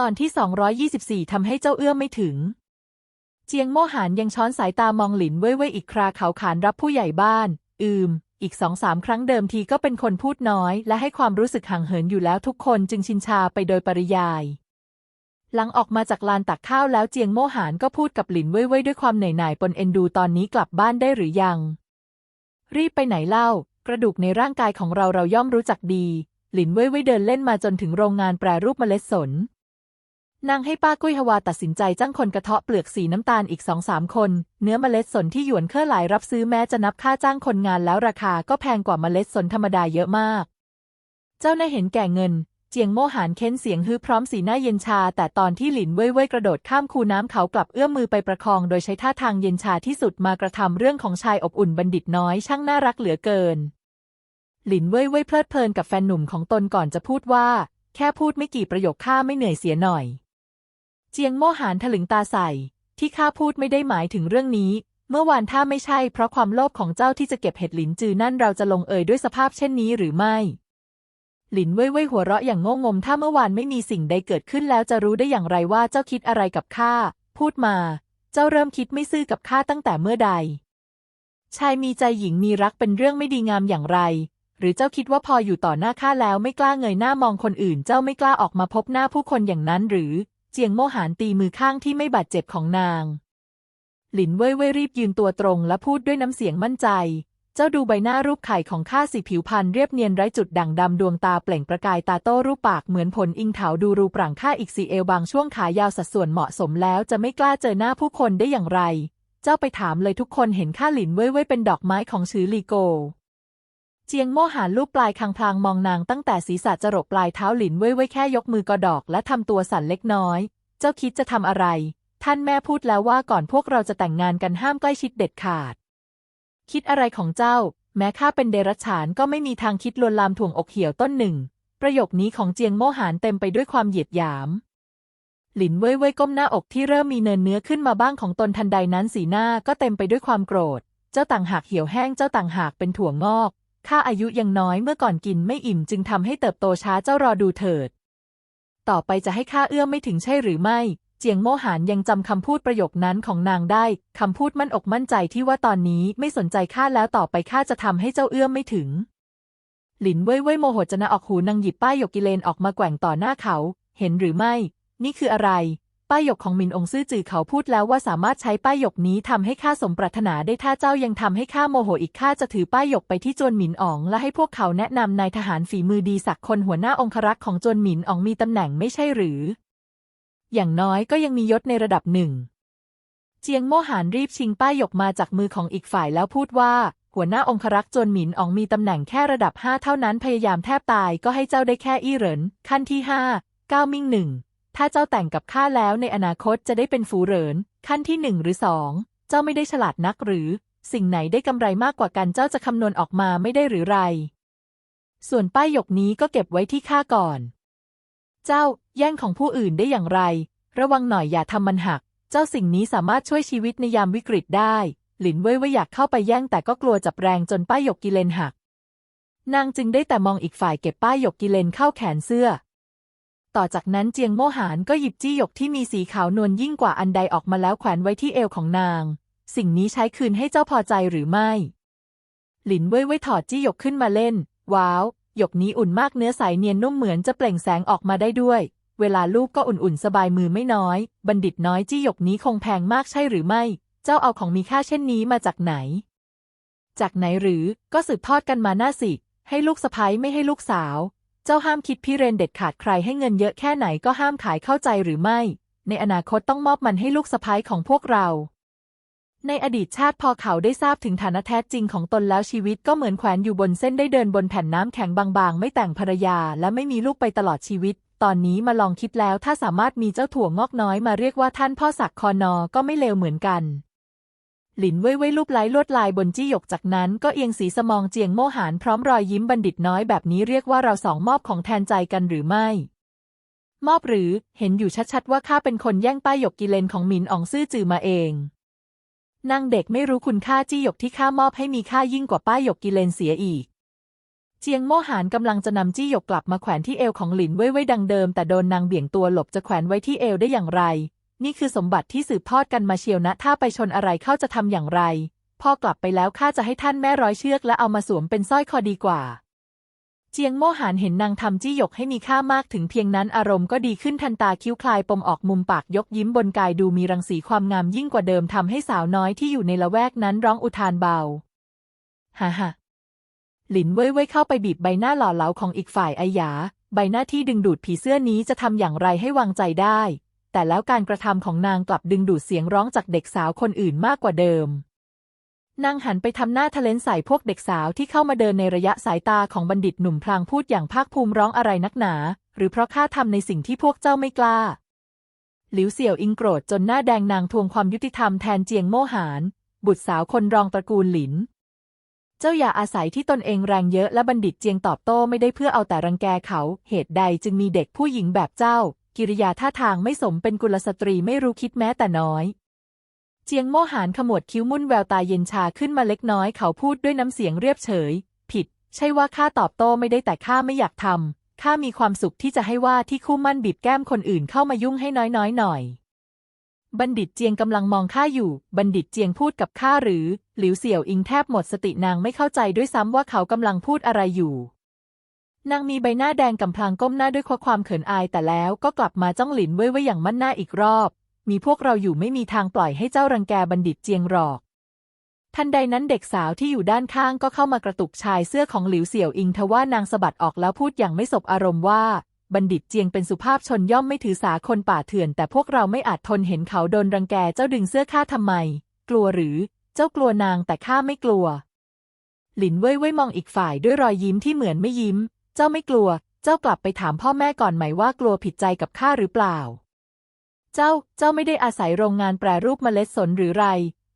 ตอนที่ 224ทำให้เจ้าเอื้อมไม่ถึง เจียงโมหานยังช้อนสายตามองหลินเว่ยเว่ยอีกคราเขาขานรับผู้ใหญ่บ้าน อืม อีกสองสามครั้งเดิมทีก็เป็นคนพูดน้อย และให้ความรู้สึกห่างเหินอยู่แล้วทุกคนจึงชินชาไปโดยปริยาย หลังออกมาจากลานตักข้าวแล้วเจียงโมหานก็พูดกับหลินเว่ยเว่ยด้วยความเหนื่อยหน่ายปนเอ็นดูตอนนี้กลับบ้านได้หรือยัง รีบไปไหนเล่า กระดูกในร่างกายของเราเราย่อมรู้จักดี หลินเว่ยเว่ยเดินเล่นมาจนถึงโรงงานแปรรูปเมล็ดสน นางให้ป้ากุ้ยฮวาตัดสินใจจ้างคนกระเทาะเปลือกสีน้ำตาลอีกสองสามคน เนื้อเมล็ดสนที่หยวนเครื่อหลายรับซื้อแม้จะนับค่าจ้างคนงานแล้วราคาก็แพงกว่าเมล็ดสนธรรมดาเยอะมาก เจ้านายเห็นแก่เงิน เจียงโมหานเค้นเสียงฮือพร้อมสีหน้าเย็นชา แต่ตอนที่หลินเว่ยเว่ยกระโดดข้ามคูน้ำเขากลับเอื้อมมือไปประคอง โดยใช้ท่าทางเย็นชาที่สุดมากระทำเรื่องของชายอบอุ่นบัณฑิตน้อยช่างน่ารักเหลือเกิน หลินเว่ยเว่ยเพลิดเพลินกับแฟนหนุ่มของตนก่อนจะพูดว่า แค่พูดไม่กี่ประโยคข้าไม่เหนื่อยเสียหน่อย เจียงโมหานถลึงตาใส่ ที่ข้าพูดไม่ได้หมายถึงเรื่องนี้ เมื่อวานถ้าไม่ใช่เพราะความโลภของเจ้าที่จะเก็บเห็ดหลินจือนั่นเราจะลงเอยด้วยสภาพเช่นนี้หรือไม่ หลินเว่ยเว่ยหัวเราะอย่างโง่งม ถ้าเมื่อวานไม่มีสิ่งใดเกิดขึ้นแล้วจะรู้ได้อย่างไรว่าเจ้าคิดอะไรกับข้า พูดมา เจ้าเริ่มคิดไม่ซื่อกับข้าตั้งแต่เมื่อใด ชายมีใจหญิงมีรักเป็นเรื่องไม่ดีงามอย่างไร หรือเจ้าคิดว่าพออยู่ต่อหน้าข้าแล้วไม่กล้าเงยหน้ามองคนอื่น เจ้าไม่กล้าออกมาพบหน้าผู้คนอย่างนั้นหรือ เจียงโมหานตีมือข้างที่ไม่บาดเจ็บของนาง หลินเว่ยเว่ยรีบยืนตัวตรงและพูดด้วยน้ำเสียงมั่นใจ เจ้าดูใบหน้ารูปไข่ของข้าสิผิวพรรณเรียบเนียนไร้จุดด่างดำดวงตาเปล่งประกายตาโต้รูปปากเหมือนผลอิงเถาดูรูปร่างข้าอีกสีเอวบางช่วงขายาวสัดส่วนเหมาะสมแล้วจะไม่กล้าเจอหน้าผู้คนได้อย่างไร เจ้าไปถามเลยทุกคนเห็นข้าหลินเว่ยเว่ยเป็นดอกไม้ของชือลีโก เจียงโม่หานลูบปลายคางพลางมองนางตั้งแต่ศีรษะจรดปลายเท้าหลินเว่ยเว่ยแค่ยกมือกอดอกและทำตัวสั่นเล็กน้อย เจ้าคิดจะทำอะไร ท่านแม่พูดแล้วว่าก่อนพวกเราจะแต่งงานกันห้ามใกล้ชิดเด็ดขาด คิดอะไรของเจ้า แม้ข้าเป็นเดรัจฉานก็ไม่มีทางคิดลวนลามถ่วงอกเหี่ยวต้นหนึ่ง ประโยคนี้ของเจียงโม่หานเต็มไปด้วยความเหยียดหยามหลินเว่ยเว่ยก้มหน้าอกที่เริ่มมีเนินเนื้อขึ้นมาบ้างของตนทันใดนั้นสีหน้าก็เต็มไปด้วยความโกรธ เจ้าต่างหากเหี่ยวแห้งเจ้าต่างหากเป็นถั่วงอก ข้าอายุยังน้อยเมื่อก่อนกินไม่อิ่มจึงทำให้เติบโตช้าเจ้ารอดูเถิด ต่อไปจะให้ข้าเอื้อมไม่ถึงใช่หรือไม่ เจียงโมหานยังจำคำพูดประโยคนั้นของนางได้คำพูดมั่นอกมั่นใจที่ว่าตอนนี้ไม่สนใจข้าแล้วต่อไปข้าจะทำให้เจ้าเอื้อมไม่ถึง หลินเว่ยเว่ยโมโหจะนะออกหูนางหยิบป้ายหยกกิเลนออกมาแกว่งต่อหน้าเขา เห็นหรือไม่ นี่คืออะไร ป้ายหยกของมินองซื่อจือเขาพูดแล้วว่าสามารถใช้ป้ายหยกนี้ทำให้ข้าสมปรารถนาได้ถ้าเจ้ายังทำให้ข้าโมโหอีกข้าจะถือป้ายหยกไปที่จวนหมินอ๋อง และให้พวกเขาแนะนำนายทหารฝีมือดีสักคนหัวหน้าองครักษ์ของจวนหมินอ๋องมีตำแหน่งไม่ใช่หรือ อย่างน้อยก็ยังมียศในระดับหนึ่ง เจียงโมหานรีบชิงป้ายหยกมาจากมือของอีกฝ่ายแล้วพูดว่าหัวหน้าองครักษ์จวนหมินอองมีตำแหน่งแค่ระดับห้าเท่านั้นพยายามแทบตายก็ให้เจ้าได้แค่อี้เหรินขั้นที่ห้าเก้ามิ่งหนึ่ง ถ้าเจ้าแต่งกับข้าแล้วในอนาคตจะได้เป็นฝูเหริน ขั้นที่หนึ่งหรือสองเจ้าไม่ได้ฉลาดนักหรือ สิ่งไหนได้กำไรมากกว่ากันเจ้าจะคำนวณออกมาไม่ได้หรือไร ส่วนป้ายหยกนี้ก็เก็บไว้ที่ข้าก่อน เจ้าแย่งของผู้อื่นได้อย่างไร ระวังหน่อยอย่าทำมันหัก เจ้าสิ่งนี้สามารถช่วยชีวิตในยามวิกฤตได้ หลินเว่ยเว่ยอยากเข้าไปแย่งแต่ก็กลัวจับแรงจนป้ายหยกกิเลนหัก นางจึงได้แต่มองอีกฝ่ายเก็บป้ายหยกกิเลนเข้าแขนเสื้อ ต่อจากนั้นเจียงโมหานก็หยิบจี้หยกที่มีสีขาวนวลยิ่งกว่าอันใดออกมาแล้วแขวนไว้ที่เอวของนาง สิ่งนี้ใช้คืนให้เจ้าพอใจหรือไม่ หลินเว่ยเว่ยถอดจี้หยกขึ้นมาเล่น ว้าว หยกนี้อุ่นมากเนื้อใสเนียนนุ่มเหมือนจะเปล่งแสงออกมาได้ด้วย เวลาลูกก็อุ่นๆสบายมือไม่น้อย บัณฑิตน้อยจี้หยกนี้คงแพงมากใช่หรือไม่ เจ้าเอาของมีค่าเช่นนี้มาจากไหน จากไหนหรือ ก็สืบทอดกันมาหน้าสิ ให้ลูกสะพ้ยไม่ให้ลูกสาว เจ้าห้ามคิดพิเรนเด็ดขาดใครให้เงินเยอะแค่ไหนก็ห้ามขายเข้าใจหรือไม่ ในอนาคตต้องมอบมันให้ลูกสะพ้ายของพวกเรา ในอดีตชาติพอเขาได้ทราบถึงฐานะแท้จริงของตนแล้วชีวิตก็เหมือนแขวนอยู่บนเส้นได้เดินบนแผ่นน้ำแข็งบางๆ ไม่แต่งภรรยาและไม่มีลูกไปตลอดชีวิต ตอนนี้มาลองคิดแล้วถ้าสามารถมีเจ้าถั่วงอกน้อยมาเรียกว่าท่านพ่อศักคอนอก็ไม่เลวเหมือนกัน หลินเว่ยเว่ยรูปไล้ลวดลายบนจี้หยกจากนั้นก็เอียงสีสมองเจียงโมหานพร้อมรอยยิ้มบัณฑิตน้อยแบบนี้เรียกว่าเราสองมอบของแทนใจกันหรือไม่ มอบหรือเห็นอยู่ชัดๆว่าข้าเป็นคนแย่งป้ายหยกกิเลนของหมินอองซื่อจือมาเองนางเด็กไม่รู้คุณค่าจี้หยกที่ข้ามอบให้มีค่ายิ่งกว่าป้ายหยกกิเลนเสียอีก เจียงโมหานกำลังจะนำจี้หยกกลับมาแขวนที่เอวของหลินเว่ยเว่ยดังเดิมแต่โดนนางเบี่ยงตัวหลบจะแขวนไว้ที่เอวได้อย่างไร นี่คือสมบัติที่สืบทอดกันมาเชียวนะ ถ้าไปชนอะไรเข้าจะทำอย่างไร พ่อกลับไปแล้วข้าจะให้ท่านแม่ร้อยเชือกและเอามาสวมเป็นสร้อยคอดีกว่า เจียงโมหานเห็นนางทำจี้หยกให้มีค่ามากถึงเพียงนั้นอารมณ์ก็ดีขึ้นทันตาคิ้วคลายปมออกมุมปากยกยิ้มบนกายดูมีรังสีความงามยิ่งกว่าเดิมทำให้สาวน้อยที่อยู่ในละแวกนั้นร้องอุทานเบาฮ่าฮ่าหลินเว่ยเว่ยเข้าไปบีบใบหน้าหล่อเหลาของอีกฝ่ายไอหยา ใบหน้าที่ดึงดูดผีเสื้อนี้จะทำอย่างไรให้วางใจได้ แต่แล้วการกระทำของนางกลับดึงดูดเสียงร้องจากเด็กสาวคนอื่นมากกว่าเดิม นางหันไปทำหน้าทะเลนใส่พวกเด็กสาวที่เข้ามาเดินในระยะสายตาของบัณฑิตหนุ่มพลางพูดอย่างภาคภูมิร้องอะไรนักหนา หรือเพราะข้าทำในสิ่งที่พวกเจ้าไม่กล้า หลิวเสี่ยวอิงโกรธจนหน้าแดงนางทวงความยุติธรรมแทนเจียงโม่หาน บุตรสาวคนรองตระกูลหลินเจ้าอย่าอาศัยที่ตนเองแรงเยอะและบัณฑิตเจียงตอบโต้ไม่ได้เพื่อเอาแต่รังแกเขา เหตุใดจึงมีเด็กผู้หญิงแบบเจ้า กิริยาท่าทางไม่สมเป็นกุลสตรีไม่รู้คิดแม้แต่น้อย เจียงโม่หานขมวดคิ้วมุ่นแววตาเย็นชาขึ้นมาเล็กน้อยเขาพูดด้วยน้ำเสียงเรียบเฉย ผิด ใช่ว่าข้าตอบโต้ไม่ได้แต่ข้าไม่อยากทำข้ามีความสุขที่จะให้ว่าที่คู่มั่นบีบแก้มคนอื่นเข้ามายุ่งให้น้อยๆหน่อยบัณฑิตเจียงกำลังมองข้าอยู่ บัณฑิตเจียงพูดกับข้าหรือ หลิวเสี่ยวอิงแทบหมดสตินางไม่เข้าใจด้วยซ้ำว่าเขากำลังพูดอะไรอยู่ นางมีใบหน้าแดงกำพลางก้มหน้าด้วยความเขินอายแต่แล้วก็กลับมาจ้องหลินเว่ยเว่ยอย่างมั่นหน้าอีกรอบ มีพวกเราอยู่ไม่มีทางปล่อยให้เจ้ารังแกบัณฑิตเจียงหรอก ทันใดนั้นเด็กสาวที่อยู่ด้านข้างก็เข้ามากระตุกชายเสื้อของหลิวเสี่ยวอิงทว่านางสะบัดออกแล้วพูดอย่างไม่สบอารมณ์ว่า บัณฑิตเจียงเป็นสุภาพชนย่อมไม่ถือสาคนป่าเถื่อน แต่พวกเราไม่อาจทนเห็นเขาโดนรังแกเจ้าดึงเสื้อข้าทำไม กลัวหรือ เจ้ากลัวนางแต่ข้าไม่กลัว หลินเว่ยเว่ยมองอีกฝ่ายด้วยรอยยิ้มที่เหมือนไม่ยิ้ม เจ้าไม่กลัว เจ้ากลับไปถามพ่อแม่ก่อนไหมว่ากลัวผิดใจกับข้าหรือเปล่า เจ้า เจ้าไม่ได้อาศัยโรงงานแปรรูปเมล็ดสนหรือไร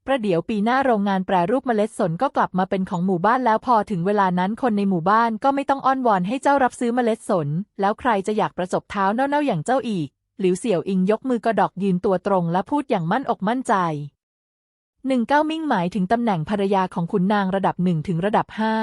ประเดี๋ยวปีหน้าโรงงานแปรรูปเมล็ดสนก็กลับมาเป็นของหมู่บ้านแล้วพอถึงเวลานั้นคนในหมู่บ้านก็ไม่ต้องอ้อนวอนให้เจ้ารับซื้อเมล็ดสน แล้วใครจะอยากประจบเท้าเน่าๆอย่างเจ้าอีก หลิวเสี่ยวอิงยกมือกระดอกยืนตัวตรงและพูดอย่างมั่นอกมั่นใจหนึ่งเก้ามิ่งหมายถึงตำแหน่งภรรยาของขุนนางระดับหนึ่งถึงระดับห้า